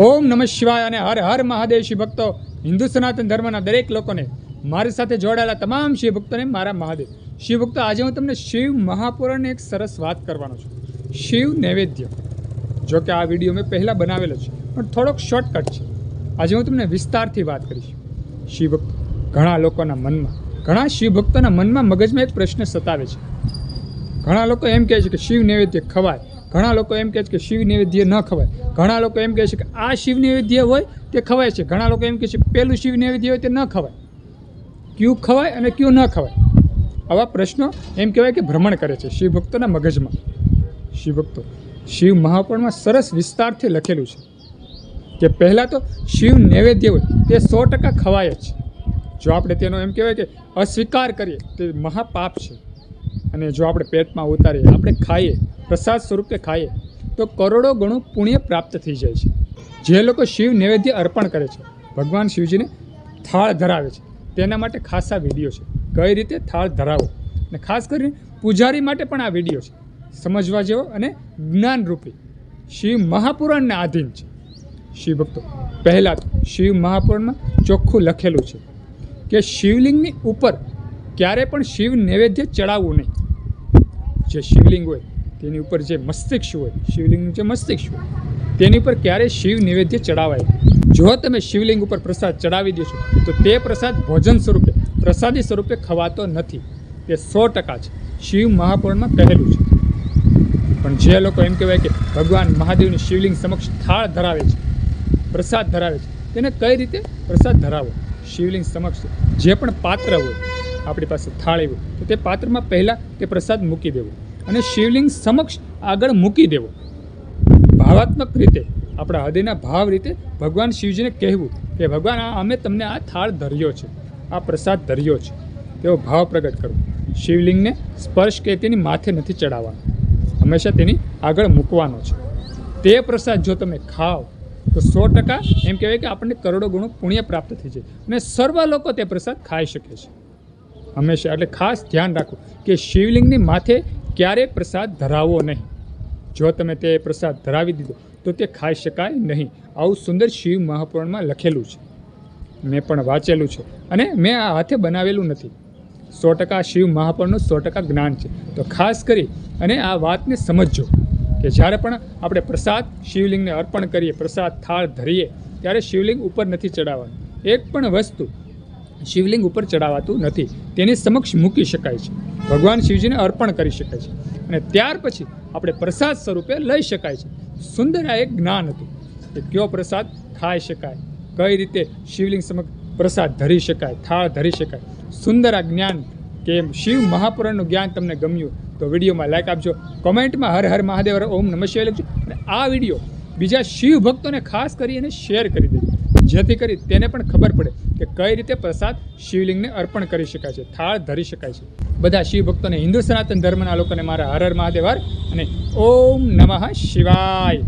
ઓમ નમઃ શિવાય અને હર હર મહાદેવ શિવ ભક્તો, હિન્દુ સનાતન ધર્મના દરેક લોકોને મારી સાથે જોડાયેલા તમામ શિવ ભક્તોને મારા મહાદેવ. શિવ ભક્તો, આજે હું તમને શિવ મહાપુરાણની એક સરસ વાત કરવાનો છું. શિવ નૈવેદ્ય. જો કે આ વીડિયો મેં પહેલાં બનાવેલો છે, પણ થોડોક શોર્ટકટ છે. આજે હું તમને વિસ્તારથી વાત કરીશ. શિવ ભક્તો, ઘણા લોકોના મનમાં, ઘણા શિવ ભક્તોના મનમાં મગજમાં એક પ્રશ્ન સતાવે છે. ઘણા લોકો એમ કહે છે કે શિવ નૈવેદ્ય ખવાય. ઘણા લોકો એમ કહે છે કે શિવ નૈવેદ્ય ન ખવાય. ઘણા લોકો એમ કહે છે કે આ શિવ નૈવેદ્ય હોય તે ખવાય છે. ઘણા લોકો એમ કહે છે પેલું શિવ નૈવેદ્ય હોય તે ન ખવાય. ક્યું ખવાય અને ક્યું ન ખવાય? આવા પ્રશ્નો એમ કહેવાય કે ભ્રમણ કરે છે શિવ ભક્તોના મગજમાં. શિવ ભક્તો, શિવ મહાપુરાણમાં સરસ વિસ્તારથી લખેલું છે કે પહેલાં તો શિવ નૈવેદ્ય હોય તે સો ટકા ખવાય જ જો આપણે તેનો એમ કહેવાય કે અસ્વીકાર કરીએ, તે મહાપાપ છે. અને જો આપણે પેટમાં ઉતારીએ, આપણે ખાઈએ, પ્રસાદ સ્વરૂપે ખાઈએ, તો કરોડો ગણું પુણ્ય પ્રાપ્ત થઈ જાય છે. જે લોકો શિવ નૈવેદ્ય અર્પણ કરે છે, ભગવાન શિવજીને થાળ ધરાવે છે, તેના માટે ખાસા વીડિયો છે. કઈ રીતે? થાળ ધરાવો. અને ખાસ કરીને પૂજારી માટે પણ આ વીડિયો છે. સમજવા જેવો અને જ્ઞાનરૂપી. શિવ મહાપુરાણને આધીન છે. શિવ ભક્તો, પહેલાં તો શિવ મહાપુરાણમાં ચોખ્ખું લખેલું છે કે શિવલિંગની ઉપર ક્યારે પણ શિવ નૈવેદ્ય ચડાવવું નહીં. જે શિવલિંગ હોય, તેની ઉપર જે મસ્તિષ્ક હોય, શિવલિંગનું જે મસ્તિષ્ક હોય, તેની ઉપર ક્યારે શિવ નૈવેદ્ય ચડાવાય? જો તમે શિવલિંગ ઉપર પ્રસાદ ચડાવી દેશો તો તે પ્રસાદ ભોજન સ્વરૂપે, પ્રસાદી સ્વરૂપે ખવાતો નથી. તે સો ટકા છે. શિવ મહાપુરાણમાં કહેલું છે. પણ જે લોકો એમ કહેવાય કે ભગવાન મહાદેવની શિવલિંગ સમક્ષ થાળ ધરાવે છે, પ્રસાદ ધરાવે છે, તેને કઈ રીતે? પ્રસાદ ધરાવો. શિવલિંગ સમક્ષ જે પણ પાત્ર હોય, આપણી પાસે થાળી હોય, તો તે પાત્રમાં પહેલાં તે પ્રસાદ મૂકી દેવો. અને શિવલિંગ સમક્ષ આગળ મૂકી દેવો. ભાવાત્મક રીતે, આપણા હૃદયના ભાવ રીતે ભગવાન શિવજીને કહેવું કે ભગવાન અમે તમને આ થાળ ધર્યો છે, આ પ્રસાદ ધર્યો છે. તેવો ભાવ પ્રગટ કરવો શિવલિંગને સ્પર્શ કે તેની માથે નથી ચડાવવાનો. હંમેશા તેની આગળ મૂકવાનો છે. તે પ્રસાદ જો તમે ખાઓ, તો સો ટકા એમ કહેવાય કે આપણને કરોડો ગુણો પુણ્ય પ્રાપ્ત થઈ જાય અને સર્વ લોકો તે પ્રસાદ ખાઈ શકે છે. હંમેશા, એટલે ખાસ ધ્યાન રાખો કે શિવલિંગની માથે ક્યારેય પ્રસાદ ધરાવવો નહીં. જો તમે તે પ્રસાદ ધરાવી દીધો, તો તે ખાઈ શકાય નહીં. આવું સુંદર શિવ મહાપુરાણમાં લખેલું છે. મેં પણ વાંચેલું છે અને મેં આ હાથે બનાવેલું નથી. સો ટકા શિવ મહાપુરાણનું સો ટકા જ્ઞાન છે. તો ખાસ કરી અને આ વાતને સમજજો કે જ્યારે પણ આપણે પ્રસાદ શિવલિંગને અર્પણ કરીએ, પ્રસાદ થાળ ધરીએ, ત્યારે શિવલિંગ ઉપર નથી ચડાવવાનું. એક પણ વસ્તુ શિવલિંગ ઉપર ચડાવાતું નથી. તેની સમક્ષ મૂકી શકાય છે. ભગવાન શિવજીને અર્પણ કરી શકાય છે. અને ત્યાર પછી આપણે પ્રસાદ સ્વરૂપે લઈ શકાય છે. સુંદર આ એક જ્ઞાન હતું કે કયો પ્રસાદ ખાઈ શકાય, કઈ રીતે શિવલિંગ સમક્ષ પ્રસાદ ધરી શકાય, થાળ ધરી શકાય. સુંદર આ જ્ઞાન કે શિવ મહાપુરાણનું જ્ઞાન તમને ગમ્યું તો વિડીયોમાં લાઈક આપજો, કોમેન્ટમાં હર હર મહાદેવ ઓમ નમઃ શિવાય લખજો. અને આ વીડિયો બીજા શિવ ભક્તોને ખાસ કરી અને શેર કરી દેજો. જેથી કરી તેને પણ ખબર પડે કે કઈ રીતે પ્રસાદ શિવલિંગને અર્પણ કરી શકાય છે, થાળ ધરી શકાય છે. બધા શિવ ભક્તોને હિન્દુ સનાતન ધર્મના લોકોને મારા હર હર મહાદેવ અને ઓમ નમઃ શિવાય.